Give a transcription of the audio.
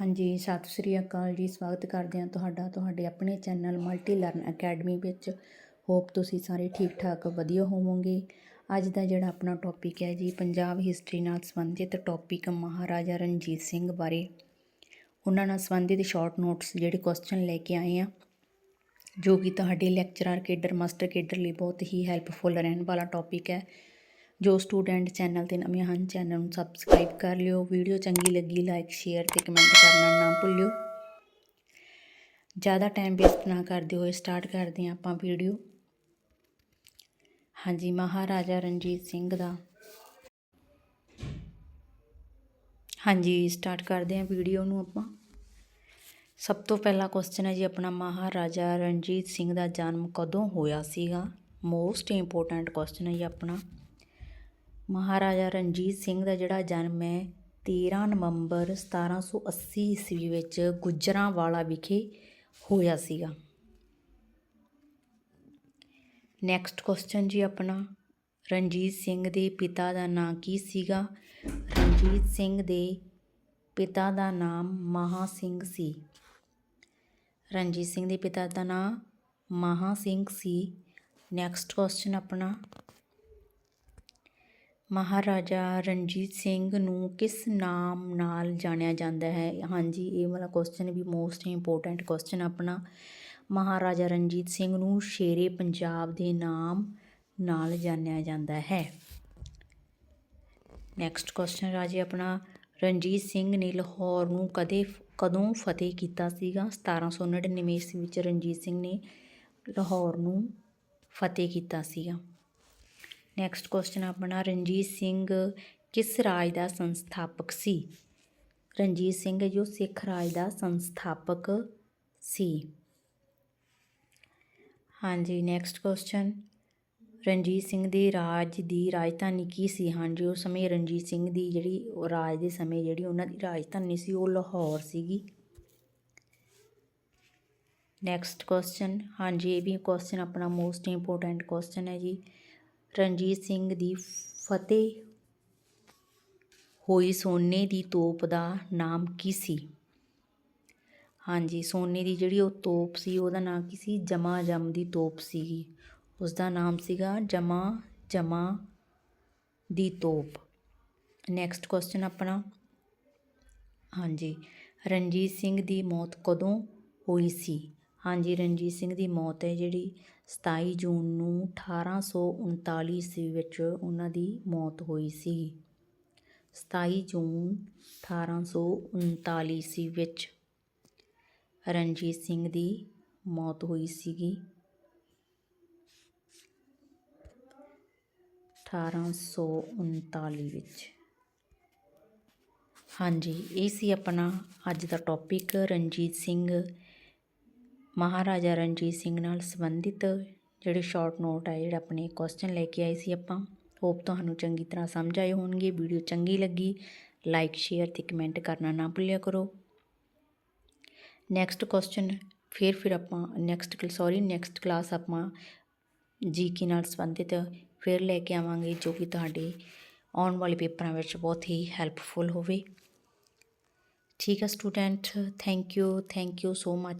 ਹਾਂਜੀ, ਸਤਿ ਸ੍ਰੀ ਅਕਾਲ ਜੀ, ਸਵਾਗਤ ਕਰਦੇ ਹਾਂ ਤੁਹਾਡਾ, ਤੁਹਾਡੇ ਆਪਣੇ ਚੈਨਲ ਮਲਟੀ ਲਰਨ ਅਕੈਡਮੀ ਵਿੱਚ। ਹੋਪ ਤੁਸੀਂ ਸਾਰੇ ਠੀਕ ਠਾਕ ਵਧੀਆ ਹੋਵੋਗੇ। ਅੱਜ ਦਾ ਜਿਹੜਾ ਆਪਣਾ ਟੌਪਿਕ ਹੈ ਜੀ, ਪੰਜਾਬ ਹਿਸਟਰੀ ਨਾਲ ਸੰਬੰਧਿਤ ਟੌਪਿਕ ਮਹਾਰਾਜਾ ਰਣਜੀਤ ਸਿੰਘ ਬਾਰੇ। ਉਹਨਾਂ ਨਾਲ ਸੰਬੰਧਿਤ ਸ਼ਾਰਟ ਨੋਟਸ ਜਿਹੜੇ ਕੁਐਸਚਨ ਲੈ ਕੇ ਆਏ ਆ ਜੋ ਕਿ ਤੁਹਾਡੇ ਲੈਕਚਰਰ ਕੇਡਰ ਮਾਸਟਰ ਕੇਡਰ ਲਈ ਬਹੁਤ ਹੀ ਹੈਲਪਫੁਲ ਰਹਿਣ ਵਾਲਾ ਟੌਪਿਕ ਹੈ। ਜੋ ਸਟੂਡੈਂਟ ਚੈਨਲ ਤੇ ਨਵੇਂ ਹਨ, ਚੈਨਲ ਨੂੰ ਸਬਸਕ੍ਰਾਈਬ ਕਰ ਲਿਓ। ਵੀਡੀਓ ਚੰਗੀ ਲੱਗੀ ਲਾਈਕ ਸ਼ੇਅਰ ਤੇ ਕਮੈਂਟ ਕਰਨਾ ਨਾ ਭੁੱਲਿਓ। ਜ਼ਿਆਦਾ ਟਾਈਮ ਵੇਸਟ ਨਾ ਕਰਦੇ ਹੋਏ ਸਟਾਰਟ ਕਰਦੇ ਹਾਂ ਆਪਾਂ ਵੀਡੀਓ ਹਾਂਜੀ, ਮਹਾਰਾਜਾ ਰਣਜੀਤ ਸਿੰਘ ਦਾ। ਹਾਂਜੀ ਸਟਾਰਟ ਕਰਦੇ ਹਾਂ ਵੀਡੀਓ ਨੂੰ ਆਪਾਂ। ਸਭ ਤੋਂ ਪਹਿਲਾ ਕੁਐਸਚਨ ਹੈ ਜੀ, ਆਪਣਾ ਮਹਾਰਾਜਾ ਰਣਜੀਤ ਸਿੰਘ ਦਾ ਜਨਮ ਕਦੋਂ ਹੋਇਆ ਸੀਗਾ? ਮੋਸਟ ਇੰਪੋਰਟੈਂਟ ਕੁਐਸਚਨ ਹੈ ਜੀ ਆਪਣਾ। ਮਹਾਰਾਜਾ ਰਣਜੀਤ ਸਿੰਘ ਦਾ ਜਿਹੜਾ ਜਨਮ ਹੈ 13 ਨਵੰਬਰ 1780 ਈਸਵੀ ਵਿੱਚ ਗੁਜਰਾਂਵਾਲਾ ਵਿਖੇ ਹੋਇਆ ਸੀਗਾ। ਨੈਕਸਟ ਕੁਐਸਚਨ ਜੀ ਆਪਣਾ, ਰਣਜੀਤ ਸਿੰਘ ਦੇ ਪਿਤਾ ਦਾ ਨਾਂ ਕੀ ਸੀਗਾ? ਰਣਜੀਤ ਸਿੰਘ ਦੇ ਪਿਤਾ ਦਾ ਨਾਮ ਮਹਾ ਸਿੰਘ ਸੀ। ਰਣਜੀਤ ਸਿੰਘ ਦੇ ਪਿਤਾ ਦਾ ਨਾਮ ਮਹਾ ਸਿੰਘ ਸੀ। ਨੈਕਸਟ ਕੁਐਸਚਨ ਆਪਣਾ ਮਹਾਰਾਜਾ ਰਣਜੀਤ ਸਿੰਘ ਨੂੰ ਕਿਸ ਨਾਮ ਨਾਲ ਜਾਣਿਆ ਜਾਂਦਾ ਹੈ? ਹਾਂਜੀ, ਇਹ ਵਾਲਾ ਕੁਐਸਚਨ ਵੀ ਮੋਸਟ ਇੰਪੋਰਟੈਂਟ ਕੁਐਸਚਨ ਆਪਣਾ। ਮਹਾਰਾਜਾ ਰਣਜੀਤ ਸਿੰਘ ਨੂੰ ਸ਼ੇਰੇ ਪੰਜਾਬ ਦੇ ਨਾਮ ਨਾਲ ਜਾਣਿਆ ਜਾਂਦਾ ਹੈ। ਨੈਕਸਟ ਕੁਐਸਚਨ ਰਾਜੇ ਆਪਣਾ, ਰਣਜੀਤ ਸਿੰਘ ਨੇ ਲਾਹੌਰ ਨੂੰ ਕਦੇ ਕਦੋਂ ਫਤਿਹ ਕੀਤਾ ਸੀਗਾ? 1799 ਈਸਵੀ ਵਿੱਚ ਰਣਜੀਤ ਸਿੰਘ ਨੇ ਲਾਹੌਰ ਨੂੰ ਫਤਿਹ ਕੀਤਾ ਸੀਗਾ। ਨੈਕਸਟ ਕੁਐਸਚਨ ਆਪਣਾ ਰਣਜੀਤ ਸਿੰਘ ਕਿਸ ਰਾਜ ਦਾ ਸੰਸਥਾਪਕ ਸੀ? ਰਣਜੀਤ ਸਿੰਘ ਜੋ ਸਿੱਖ ਰਾਜ ਦਾ ਸੰਸਥਾਪਕ ਸੀ। ਹਾਂਜੀ ਨੈਕਸਟ ਕੁਐਸਚਨ ਰਣਜੀਤ ਸਿੰਘ ਦੇ ਰਾਜ ਦੀ ਰਾਜਧਾਨੀ ਕੀ ਸੀ? ਹਾਂਜੀ ਉਸ ਸਮੇਂ ਰਣਜੀਤ ਸਿੰਘ ਦੀ ਜਿਹੜੀ ਰਾਜ ਦੇ ਸਮੇਂ ਜਿਹੜੀ ਉਹਨਾਂ ਦੀ ਰਾਜਧਾਨੀ ਸੀ, ਉਹ ਲਾਹੌਰ ਸੀਗੀ। ਨੈਕਸਟ ਕੁਐਸਚਨ ਹਾਂਜੀ, ਇਹ ਵੀ ਕੁਐਸਚਨ ਆਪਣਾ ਮੋਸਟ ਇੰਪੋਰਟੈਂਟ ਕੁਐਸਚਨ ਹੈ ਜੀ। ਰਣਜੀਤ ਸਿੰਘ ਦੀ ਫਤਿਹ ਹੋਈ ਸੋਨੇ ਦੀ ਤੋਪ ਦਾ ਨਾਮ ਕੀ ਸੀ? ਹਾਂਜੀ, ਸੋਨੇ ਦੀ ਜਿਹੜੀ ਉਹ ਤੋਪ ਸੀ, ਉਹਦਾ ਨਾਮ ਕੀ ਸੀ? ਜਮਾ ਜਮ ਦੀ ਤੋਪ ਸੀਗੀ। ਉਸ ਦਾ ਨਾਮ ਸੀਗਾ ਜਮਾ ਜਮਾ ਦੀ ਤੋਪ। ਨੈਕਸਟ ਕੁਐਸਚਨ ਆਪਣਾ। ਹਾਂਜੀ, ਰਣਜੀਤ ਸਿੰਘ ਦੀ ਮੌਤ ਕਦੋਂ ਹੋਈ ਸੀ? ਹਾਂਜੀ, ਰਣਜੀਤ ਸਿੰਘ ਦੀ ਮੌਤ ਹੈ ਜਿਹੜੀ 27 ਜੂਨ ਨੂੰ 1839 ਈਸਵੀ ਵਿੱਚ ਉਹਨਾਂ ਦੀ ਮੌਤ ਹੋਈ ਸੀ। 27 ਜੂਨ 1839 ਈਸਵੀ ਵਿੱਚ ਰਣਜੀਤ ਸਿੰਘ ਦੀ ਮੌਤ ਹੋਈ ਸੀਗੀ। 1839 ਵਿੱਚ ਹਾਂਜੀ, ਇਹ ਸੀ ਆਪਣਾ ਅੱਜ ਦਾ ਟੌਪਿਕ ਰਣਜੀਤ ਸਿੰਘ ਮਹਾਰਾਜਾ ਰਣਜੀਤ ਸਿੰਘ ਨਾਲ ਸੰਬੰਧਿਤ ਜਿਹੜੇ ਸ਼ਾਰਟ ਨੋਟ ਆ, ਜਿਹੜਾ ਆਪਣੇ ਕੁਐਸਚਨ ਲੈ ਕੇ ਆਏ ਸੀ ਆਪਾਂ ਹੋਪ ਤੁਹਾਨੂੰ ਚੰਗੀ ਤਰ੍ਹਾਂ ਸਮਝ ਆਏ ਹੋਣਗੇ ਵੀਡੀਓ ਚੰਗੀ ਲੱਗੀ ਲਾਈਕ ਸ਼ੇਅਰ ਤੇ ਕਮੈਂਟ ਕਰਨਾ ਨਾ ਭੁੱਲਿਆ ਕਰੋ। ਨੈਕਸਟ ਕੁਐਸਚਨ ਫਿਰ ਫਿਰ ਆਪਾਂ ਨੈਕਸਟ ਸੌਰੀ ਨੈਕਸਟ ਕਲਾਸ ਆਪਾਂ ਜੀਕੇ ਨਾਲ ਸੰਬੰਧਿਤ ਫਿਰ ਲੈ ਕੇ ਆਵਾਂਗੇ, ਜੋ ਕਿ ਤੁਹਾਡੇ ਆਉਣ ਵਾਲੇ ਪੇਪਰਾਂ ਵਿੱਚ ਬਹੁਤ ਹੀ ਹੈਲਪਫੁਲ ਹੋਵੇ। ਠੀਕ ਹੈ student thank you thank you so much